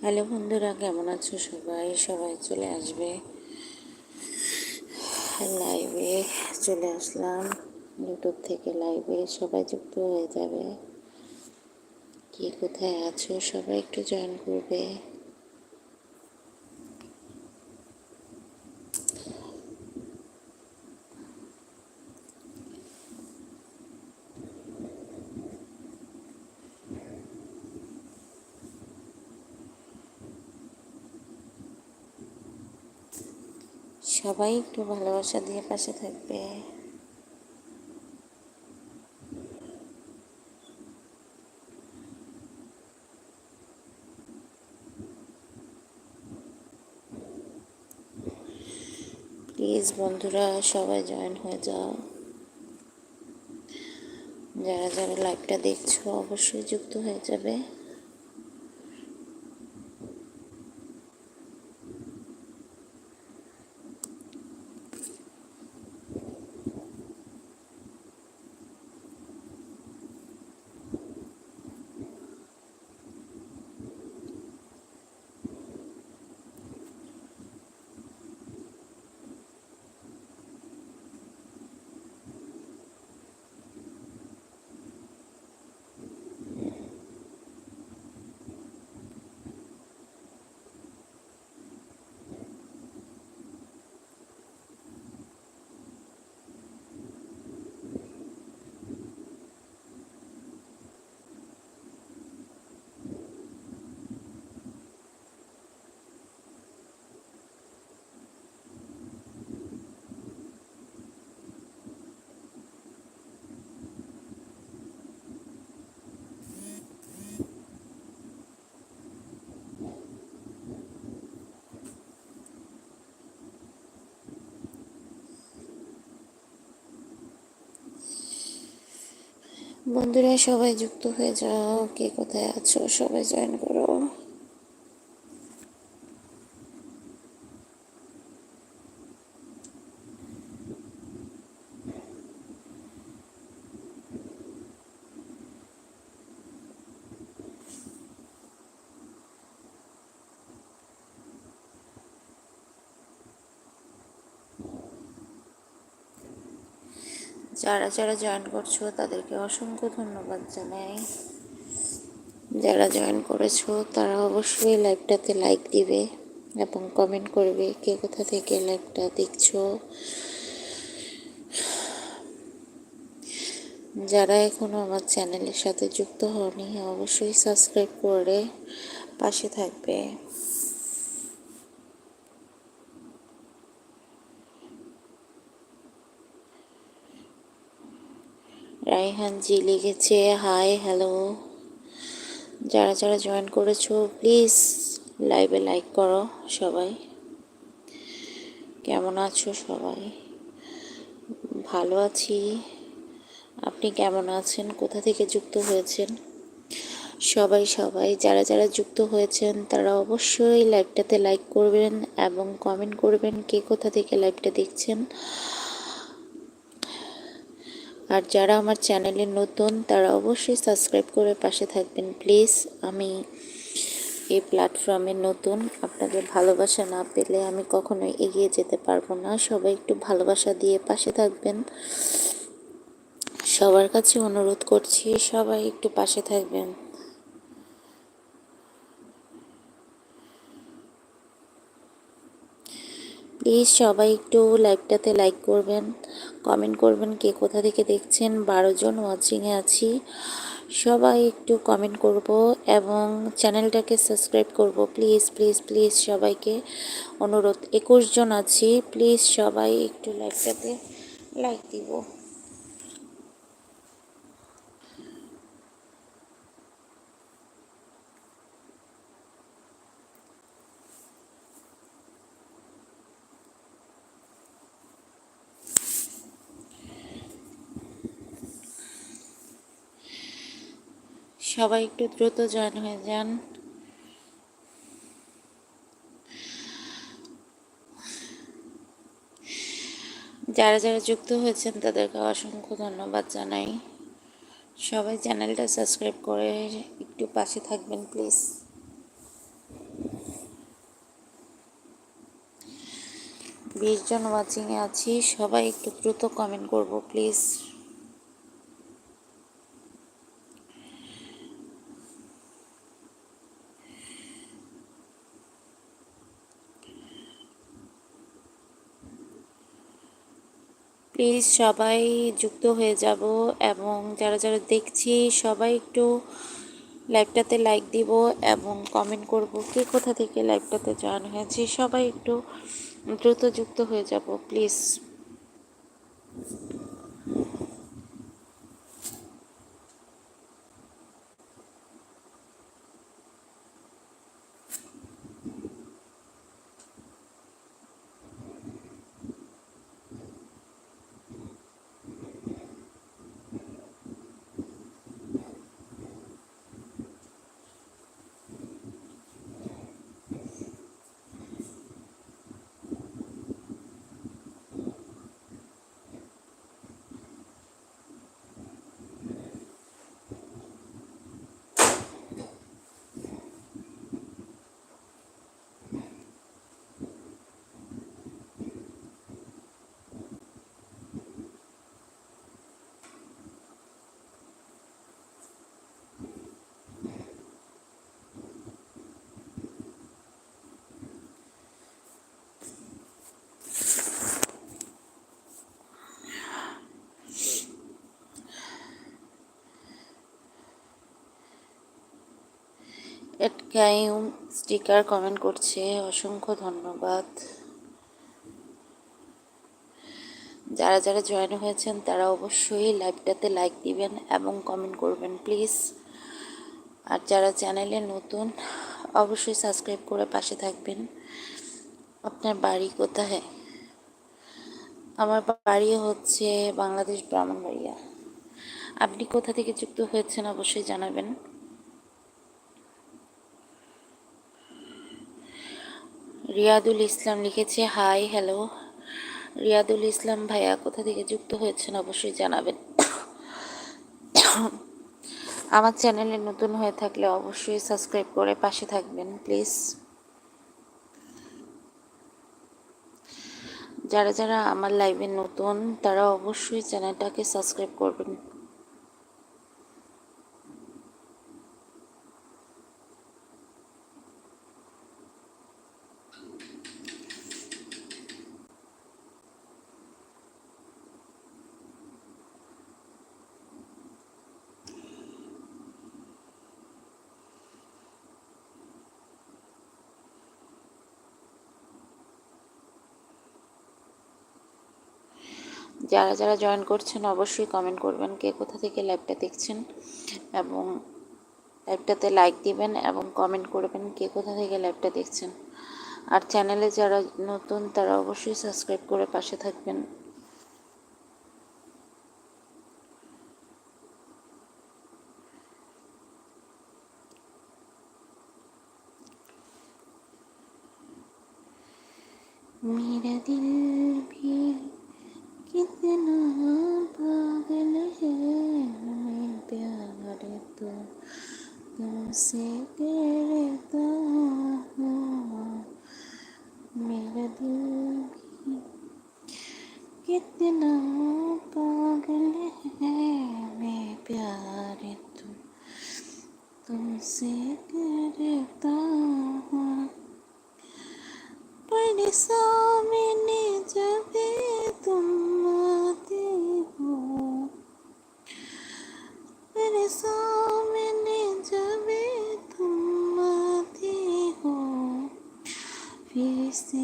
Hello বন্ধুরা, কেমন আছো সবাই? সবাই চলে আসবে। লাইভে চলে আসলাম। ইউটিউব থেকে লাইভে সবাই যুক্ত হয়ে যাবে। কে কোথায় আছো? সবাই একটু জয়েন করবে। সবাই একটু ভালোবাসা দিয়ে পাশে থাকবে। প্লিজ বন্ধুরা, সবাই জয়েন হয়ে যাও। যারা যারা লাইভটা দেখছ, অবশ্যই যুক্ত হয়ে যাবে। বন্ধুরা সবাই যুক্ত হয়ে যাও। কে কোথায় আছো? সবাই জয়েন করো। যারা যারা জয়েন করছ তাদেরকে অসংখ্য ধন্যবাদ জানাই। যারা জয়েন করেছ তারা অবশ্যই লাইভটাতে লাইক দিবে এবং কমেন্ট করবে কে কোথা থেকে লাইভটা দেখছ। যারা এখনও আমার চ্যানেলের সাথে যুক্ত হওনি, অবশ্যই সাবস্ক্রাইব করে পাশে থাকবে। রাইহান জি লিখেছে, হাই, হ্যালো। যারা যারা জয়েন করেছ প্লিজ লাইভে লাইক করো সবাই। কেমন আছো সবাই? ভালো আছি। আপনি কেমন আছেন? কোথা থেকে যুক্ত হয়েছেন? সবাই সবাই, যারা যারা যুক্ত হয়েছেন, তারা অবশ্যই লাইভটাতে লাইক করবেন এবং কমেন্ট করবেন কে কোথা থেকে লাইভটা দেখছেন। আর যারা আমার চ্যানেলে নতুন, তারা অবশ্যই সাবস্ক্রাইব করে পাশে থাকবেন। প্লিজ, আমি এই প্ল্যাটফর্মে নতুন, আপনাদের ভালোবাসা না পেলে আমি কখনোই এগিয়ে যেতে পারব না। সবাই একটু ভালোবাসা দিয়ে পাশে থাকবেন। সবার কাছে অনুরোধ করছি, সবাই একটু পাশে থাকবেন। প্লিজ সবাই একটু লাইভটাতে লাইক করবেন, কমেন্ট করবেন কে কোথা থেকে দেখছেন। বারো জন ওয়াচিংয়ে আছি। সবাই একটু কমেন্ট করব এবং চ্যানেলটাকে সাবস্ক্রাইব করব। প্লিজ প্লিজ প্লিজ সবাইকে অনুরোধ। একুশ জন আছি। প্লিজ সবাই একটু লাইভটাতে লাইক দিব। সবাই একটু দ্রুত জয়েন হয়ে যান। যারা যারা যুক্ত হয়েছেন, তাদেরকে অসংখ্য ধন্যবাদ জানাই। সবাই চ্যানেলটা সাবস্ক্রাইব করে একটু পাশে থাকবেন, প্লিজ। বিশ জন ওয়াচিংয়ে আছি, সবাই একটু দ্রুত কমেন্ট করব, প্লিজ। প্লিজ সবাই যুক্ত হয়ে যাব এবং যারা যারা দেখছি, সবাই একটু লাইভটাতে লাইক দিব এবং কমেন্ট করব কে কোথা থেকে লাইভটাতে জয়েন হয়েছে। সবাই একটু দ্রুত যুক্ত হয়ে যাব প্লিজ এটকাইম স্টিকার কমেন্ট করছে, অসংখ্য ধন্যবাদ। যারা যারা জয়েন হয়েছেন, তারা অবশ্যই লাইভটাতে লাইক দিবেন এবং কমেন্ট করবেন প্লিজ আর যারা চ্যানেলে নতুন, অবশ্যই সাবস্ক্রাইব করে পাশে থাকবেন। আপনার বাড়ি কোথায়? আমার বাড়ি হচ্ছে বাংলাদেশ ব্রাহ্মণবাড়িয়া। আপনি কোথা থেকে যুক্ত হয়েছেন অবশ্যই জানাবেন। রিয়াদুল ইসলাম লিখেছে, হাই, হ্যালো। রিয়াদুল ইসলাম ভাইয়া, কোথা থেকে যুক্ত হয়েছেন অবশ্যই জানাবেন। আমার চ্যানেলে নতুন হয়ে থাকলে অবশ্যই সাবস্ক্রাইব করে পাশে থাকবেন, প্লিজ। যারা যারা আমার লাইভে নতুন, তারা অবশ্যই চ্যানেলটাকে সাবস্ক্রাইব করবেন। যারা যারা জয়েন করছেন অবশ্যই কমেন্ট করবেন কে কোথা থেকে লাইভটা দেখছেন এবং লাইভটাতে লাইক দিবেন এবং কমেন্ট করবেন কে কোথা থেকে লাইভটা দেখছেন আর চ্যানেলে যারা নতুন তারা অবশ্যই সাবস্ক্রাইব করে পাশে থাকবেন मेरा दिल भी कितना पागल है हमें प्यार तो। तुमसे करता हूँ। मेरा दिल भी कितना पागल है मैं प्यार तो। तुमसे करता हूँ। पर सामने जब तुम सामने जब तुम आते हो फिर से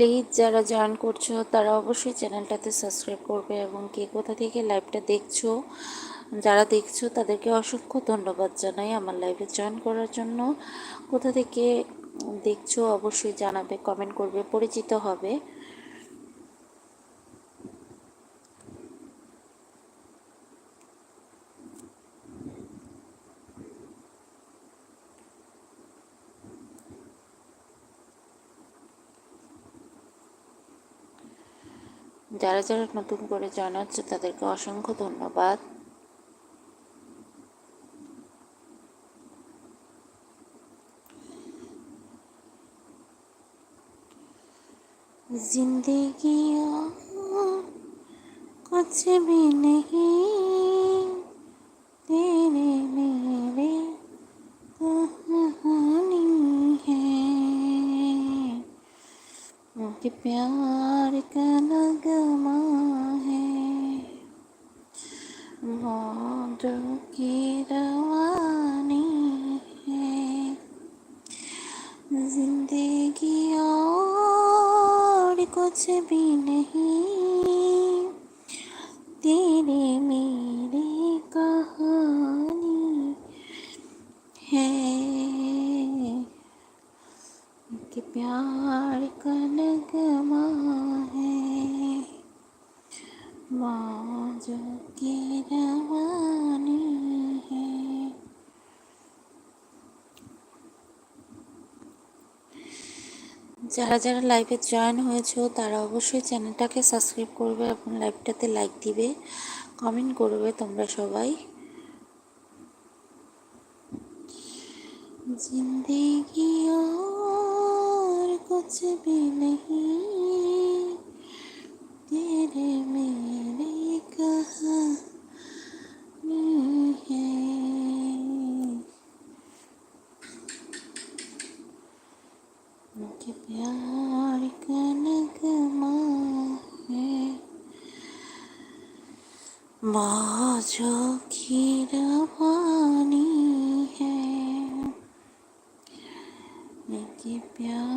প্লিজ যারা জয়েন করছ, তারা অবশ্যই চ্যানেলটাতে সাবস্ক্রাইব করবে এবং কে কোথা থেকে লাইভটা দেখছ, যারা দেখছ, তাদেরকে অসংখ্য ধন্যবাদ জানাই আমার লাইভে জয়েন করার জন্য। কোথা থেকে দেখছ, অবশ্যই জানাবে কমেন্ট করবে, পরিচিত হবে। যারা যারা নতুন করে জয়েন হচ্ছে তাদেরকে অসংখ্য ধন্যবাদ जिंदगी और कुछ भी नहीं तेरे मेरे कहानी है कि प्यार का मौजों की रवानी है जिंदगी और कुछ भी नहीं तेरे मेरे कहानी है कि प्यार का नगमा है मौजों की रवानी है যারা যারা লাইভে জয়েন হয়েছো তারা অবশ্যই চ্যানেলটাকে সাবস্ক্রাইব করবে এবং লাইভটাতে লাইক দিবে কমেন্ট করবে তোমরা সবাই जिंदगी और कुछ भी नहीं मौजों की रवानी है कि प्यार